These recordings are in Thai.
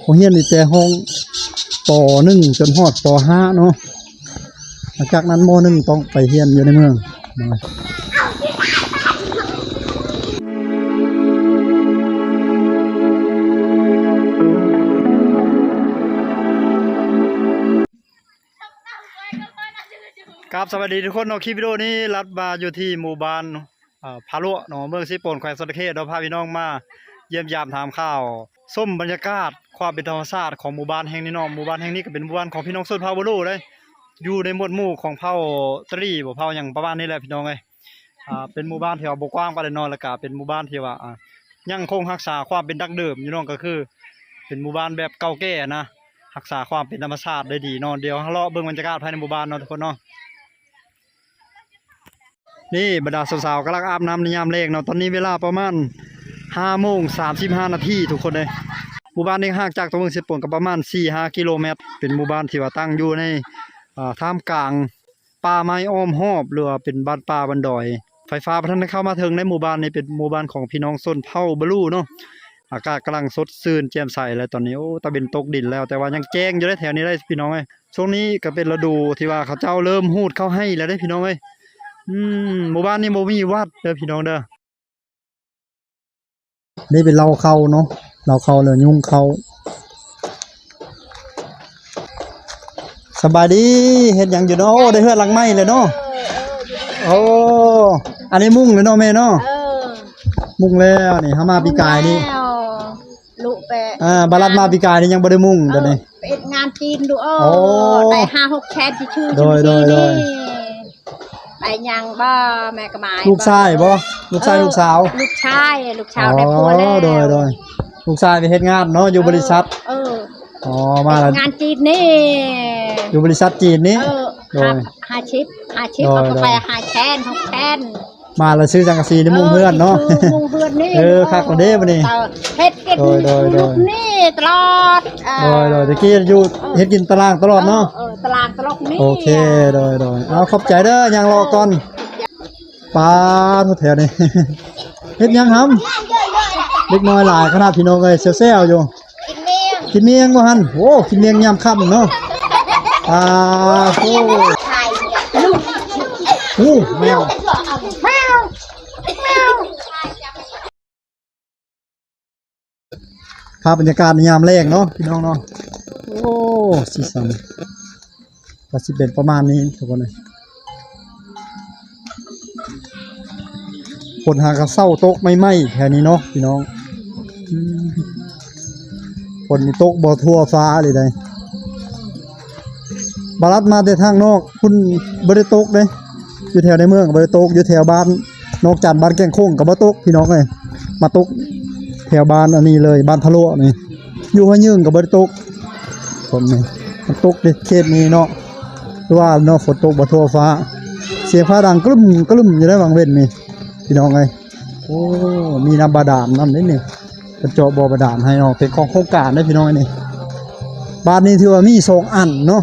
เขาเฮียนนี่แต่ห้องปอหนึ่งจนฮอดปอห้าเนาะหลังจากนั้นโมหนึ่งต้องไปเฮียนอยู่ในเมืองนะครับสวัสดีทุกคนเนาะคลิปวิดีโอนี้รัดมาอยู่ที่หมู่บ้านอ่าพาลุเนาะเมืองสิโปนแขวงสระเขตเราพาพี่น้องมา เยี่ยมยามถามข่าวส้มบรรยากาศ ความเป็นธรรมชาติของหมู่บ้านแห่งนี้เนาะหมู่บ้านแห่งนี้ก็เป็นหมู่บ้านของพี่น้องชนเผ่าบลูเลยอยู่ในหมวดหมู่ของเผ่าตรีบ่เผ่าหยังประมาณนี้แหละพี่น้องเอ้ยอ่าเป็นหมู่บ้านที่ว่าบ่กว้างปานใดเนาะแล้วก็เป็นหมู่บ้านที่ว่าอ่ายังคงรักษาความเป็นดั้งเดิมอยู่เนาะก็คือ เป็นหมู่บ้านแบบเก่าแก่นะรักษาความเป็นธรรมชาติได้ดีเนาะเดี๋ยวเลาะเบิ่งบรรยากาศภายในหมู่บ้านเนาะทุกคนเนาะนี่บรรดาสาวๆกำลังอาบน้ำในยามแลงเนาะตอนนี้เวลาประมาณห้าโมงสามสิบห้านาทีทุกคนเลย หมู่บ้านนี้ห่างจากตัวเมืองเซโปนก็ประมาณสี่ห้ากิโลเมตร เป็นหมู่บ้านที่ว่าตั้งอยู่ในท่ามกลางป่าไม้อ้อมหอบหรือว่าเป็นบ้านป่าบันดอย ไฟฟ้าพัฒนาเข้ามาถึงในหมู่บ้านนี้เป็นหมู่บ้านของพี่น้องส้นเผ่าบลูเนาะอากาศกำลังสดชื่นแจ่มใสแล้วตอนนี้โอ้ตะเบ็นตกดินแล้วแต่ว่ายังแจ้งอยู่ได้แถวนี้ได้พี่น้องเอ้ยช่วงนี้ก็เป็นฤดูที่ว่าเขาเจ้าเริ่มหูดเข้าให้แล้วได้พี่น้องเอ้ยอืมหมู่บ้านนี้บ่มีวัดเด้อพี่น้องเด้อนี่เป็นเราเข้าเนาะ เราเข้าเลยยุ่งเข้าสบายดีเฮ็ดหยังอยู่เนาะโอ้ได้เฮือนหลังไม้เลยเนาะโอ้อันนี้มุ่งเลยเนาะแม่เนาะเออมุ่งแล้วนี่เฮามาปีกายนี่แล้วลูกไปอ่าบาลัดมาปีกายนี่ยังบ่ได้มุ่งเอเดี๋ยวอนี้ไปเอ็ดงานจีนดูเออโอ้ได้ห้าหกแชทที่ชื่อโดยโดยโดยได้ยังบ่แม่กระหมายลูกชายบ่ลูกชายเออลูกสาวลูกชายลูกชาวได้ผัวแล้วอ๋อโดยโดย ลูกชายไปเฮ็ดงานเนาะอยู่บริษัทเอออ๋อมาแล้วงานจีนนี่อยู่บริษัทจีนนี้เออโดยหาหาชิปหาชิปโดยเอาก็ไปโดยหาแชนหกแชนมาแล้วซื้อสังกะสีในมุ่งเพื่อนเนาะคือมุงเพื่อนนี่เออคักกว่าเด้บัดนี้เออเฮ็ดกินโดยโดยโดยลูกนี่ตลอดเออโดยโดยตะกี้อยู่เฮ็ดกินตารางตลอดเนาะเออตลาดตลกนี่โอเคโดยโดยเอาขอบใจเด้อยังรอก่อนปลาทุกแถวนี่ เฮ็ดยังหำเล็กน้อยหลายขนาดพี่น้องเอ้ยเซลๆอยู่กินเมียงกินเมียงบ่หั่นโอ้กินเมียงยามค่ำเนาะอ่าโอ้ไข่ลูกโหแมวแมวแมวภาพบรรยากาศในยามแรกเนาะพี่น้องเนาะโอ้สีสันก็สิเป็นประมาณนี้ทุกคนเลย คนหากระเศร้าตกไม่ไหมแถวนี้เนาะพี่น้องอืมคนตกบ่ทั่วฟ้าเลยได้บารัดมาแต่ทางนอกคุณบริโตกเลยอยู่แถวในเมืองบริโตกอยู่แถวบ้านนอกจากบ้านแกงโค้งกับบ่ตกพี่น้องเลยมาตกแถวบ้านอันนี้เลยบ้านทะลุนี่อยู่ห้ยืงกับบริโตกผมนี่มันตกในเขตนี้เนาะหรือว่าเนาะฝนตกบ่ทั่วฟ้า เสียงฟ้าดังกลุ่มกลุ่มอยู่ได้บางเว้นนี่ พี่น้องไงโอ้มีน้ำบาดาลน้ำนิดนี่เป็นเจาะบ่อบาดาลให้เนาะเป็นของโครงการได้พี่น้องไอ้นี่บ้านนี้ถือว่ามีสองอันเนาะ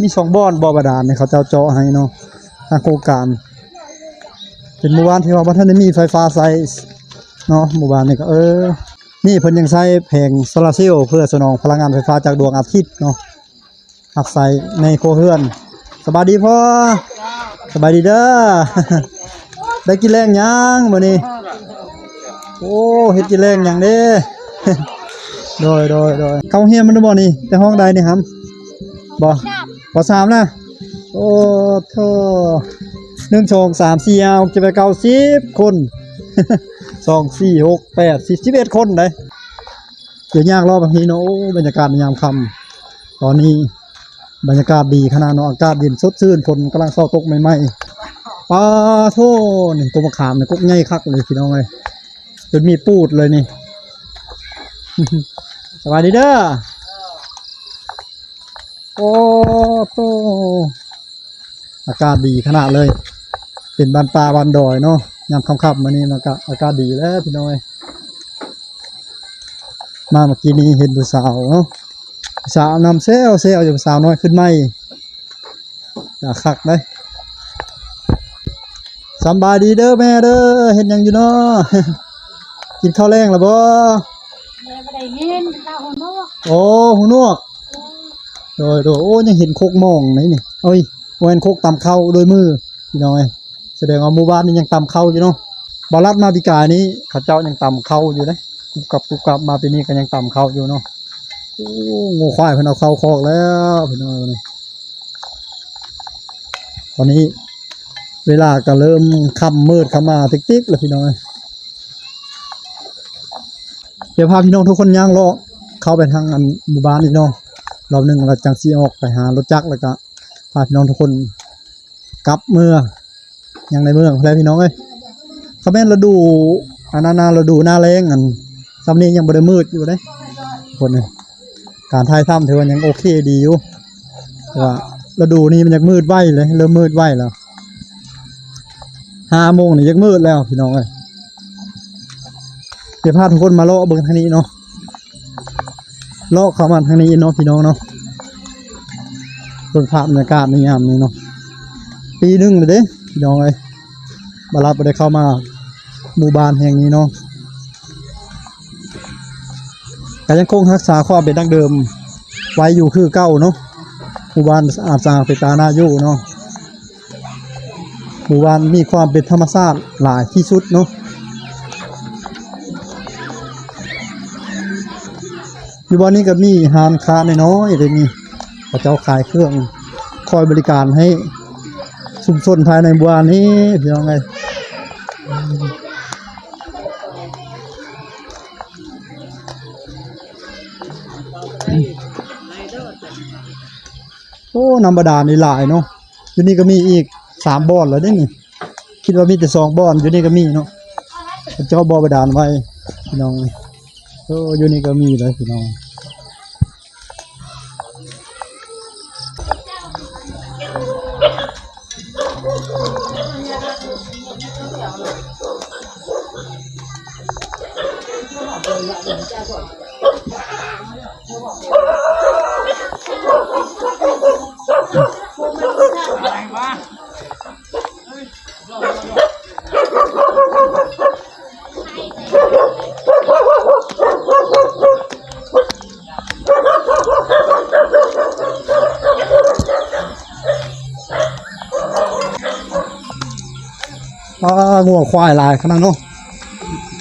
มีสองบ่อนบ่อบาดาลเนี่ยเขาเจ้าเจาะให้เนาะทางโครงการเป็นหมู่บ้านที่ว่าบ่ทันได้มีไฟฟ้าใช้เนาะหมู่บ้านนี่ก็เออนี่เพิ่นยังใช้แผงโซลาร์เซลล์เพื่อสนองพลังงานไฟฟ้าจากดวงอาทิตย์เนาะอักใส่ในโครเรือน สบายดีพ่อสบายดีเด้อ ได้กินแรงยังมื้อนี้โอ้เฮ็ดกินแรงหยังเด้โดยโดยโดยเข้าเฮียนมันได้บ่นี่แต่ห้องใดนี่ครับบ่ปสามนะโอ้โธ่หนึ่งสองสามสี่เอาจะไปเก้าสิบคนสองสี่หกแปดสิบสิบเอ็ดคนเลยเดี๋ยวยากรอบบางทีเนาะโอ้บรรยากาศในยามค่ำตอนนี้บรรยากาศดีขนาดเนาะอากาศเย็นสดชื่นฝนกำลังเศร้าตกใหม่ๆ ปลาโทษนี่ตัวมะขามเนี่กุ๊กใหญ่คักเลยพี่น้องเลยจนมีปูดเลยนี่ สวัสดีเด้อโอ้โตอากาศดีขนาดเลย เป็นบานป่าบานดอยเนาะยามค่ำๆมานี่มันก็อากาศดีแล้วพี่น้อยมาเมื่อกี้นี้เห็นผู้สาวเนาะสาวนำเซลเซลอยู่สาวน้อยขึ้นไม่อยากคักเลย สำบายดีเด้อแม่เด้อเห็นหยังอยู่เนาะกินข้าวแรงแล้วบ่แม่บ่ได้เงินเราหัวเนาะโอ้หูนวกโดยโดยโอ้ยังเห็นโคกหมองไหนนี่เอ้ยบ่แม่นโคกตำเข้าโดยมือพี่น้องเอ้ยแสดงว่าหมู่บ้านนี้ยังตำเข้าอยู่เนาะบารัดมาปีกายนี้เขาเจ้ายังตำเข้าอยู่เด้กุบกับกุบกับมาปีนี้ก็ยังตำเข้าอยู่เนาะโอ้งูควายเพิ่นเอาเข้าคอกแล้วพี่น้องเอ้ยตอนนี้ เวลาก็เริ่มค่ำมืดเข้ามาติ๊กๆแล้วพี่น้องเดี๋ยวพาพี่น้องทุกคนย่างเลาะเข้าไปทางอันหมู่บ้านอีกเนาะรอบหนึ่งเราจังสีออกไปหารถจักรแล้วก็พาพี่น้องทุกคนกลับเมืองยังในเมืองแล้วพี่น้องเอ้ยเขาแม่นฤดูอันนั้นนาฤดูหน้าแรงอันสำนี้ยังบ่ได้มืดอยู่เด้ทุกคนเนี่ยการถ่ายทำถือว่ายังโอเคดีอยู่แต่ว่าฤดูนี้มันยังมืดไวเลยเริ่มมืดไวแล้ว ห้าโมงนี่ยังมืดแล้วพี่น้องเอ้ยเดี๋ยวพาทุกคนมาเลาะเบิ่งทางนี้เนาะเลาะเข้ามาทางนี้เนาะพี่น้องเนาะเบิ่งภาพบรรยากาศในยามนี้เนาะปีหนึงเลยเด้พี่น้องเอ้ยบารับบ่ได้เข้ามาหมู่บ้านแห่งนี้เนาะก็ยังคงรักษาความเป็นดั้งเดิม ไว้อยู่คือเก่าเนาะหมู่บ้านอาดสาดเป็นตาหน้าอยู่เนาะ หมู่บ้านมีความเป็นธรรมชาติหลายที่สุดเนาะอยู่บ้านนี้ก็มีหานค้าน้อยๆเลยนี่พระเจ้าขายเครื่องคอยบริการให้ชุมชนภายในบ้านนี้พี่น้องไงโอ้น้ำบาดาลนี่หลายเนาะอยู่นี่ก็มีอีก สามบ่อนแล้วได้นี่คิดว่ามีแต่สองบ่อนอยู่นี่ก็มีเนาะเจ้าบอบดาลไว้พี่น้องโอ้อยู่นี่ก็มีเลยพี่น้อง งัวควายลายขนาดเนาะ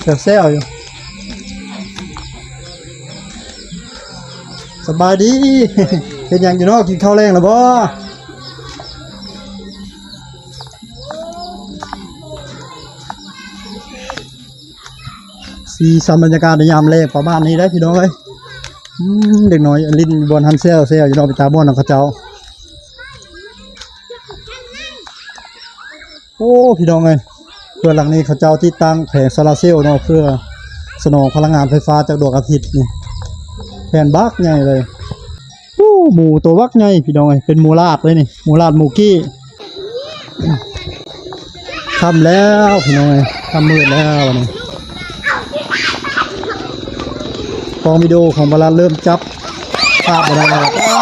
เสียเซลอยู่ สบายดีเป็นอย่างอยู่นาะกินข้าวแรงแล้วบ่สีสันบรรยากาศในยามแรกประมาณนี้ได้พี่น้องเอ้ยอืมเด็กน้อยลิ้นบนฮันเซลเซลอยู่นอกไปตาบ้วนของเขาเจ้า โอ้ พี่น้องเอ้ย เพื่อหลังนี้เขาเจ้าที่ตั้งแผงโซลาร์เซลล์เนาะเพื่อสนองพลังงานไฟฟ้าจากดวงอาทิตย์นี่แผ่นบักใหญ่เลยโอ้หมูตัวบักใหญ่พี่น้องเอ้ยเป็นหมูลาดเลยนี่หมูลาดหมูกี้ทำแล้วพี่น้องเอ้ยทำมืดแล้ววันนี้กองวิดีโอของบาลาเริ่มจับภาพมาได้แล้วอ้า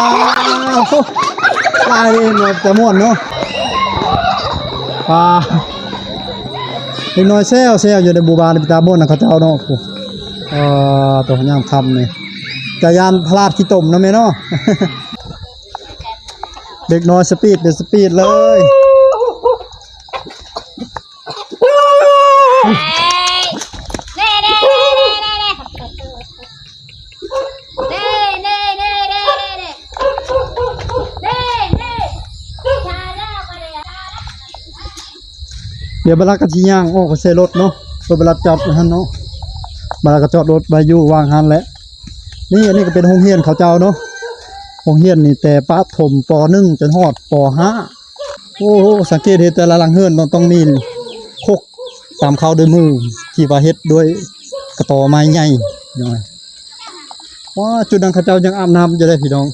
ลายเองเลยจะม่วนเนาะปลา เล็กน้อยแซวแซวอยู่ในบูบานในปิตาบนนะเขาเจ้าเนาะโอ้เอ่อตัวย่างทำนี่จะยานพลาดขี้ตมนะแม่เนาะเด็กน้อยสปีดเด็กสปีดเลย ดี๋ยวเวลากระชิย่างออกไปใส่รถเนาะเพื่อเวลาจอดหันเนาะเวลากระจอดรถไปอยู่วางหันแหละนี่อันนี้ก็เป็นโรงเรียนเขาเจ้าเนาะโรงเรียนนี่แต่ปะถมปหนึ่งจนฮอดปห้าโอ้โหสังเกตเห็นแต่ละหลังเฮือนต้องต้องมีคกตามเขาด้วยมือที่ว่าเฮ็ดด้วยกระตอไม้ใหญ่หน่อยว้าจุดนั้นเขาเจ้ายังอาบน้ำอยู่เลยพี่น้อง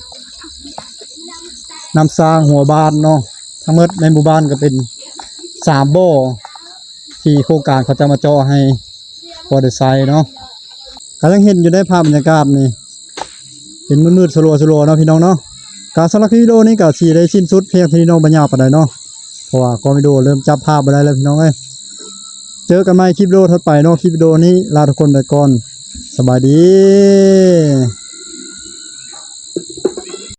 น้ำสร้างหัวบ้านเนาะทั้งหมดในหมู่บ้านก็เป็นสามบ่อ ที่โครงการเขาจะมาเจาะให้พอได้ใช้เนาะก็ยังเห็นอยู่ในภาพบรรยากาศนี่เห็นมืดๆสลัวๆเนาะพี่น้องเนาะการสำหรับวิดีโอนี้ก็สีได้สิ้นสุดเพียงเท่านี้เน้องบรรยาวปานใดเนาะเพราะว่าก็วิดีโอเริ่มจับภาพไปได้แล้วพี่น้องเอ้ยเจอกันใหม่คลิปวิดีโอถัดไปเนาะคลิปวิดีโอนี้ลาทุกคนไปก่อนสบายดี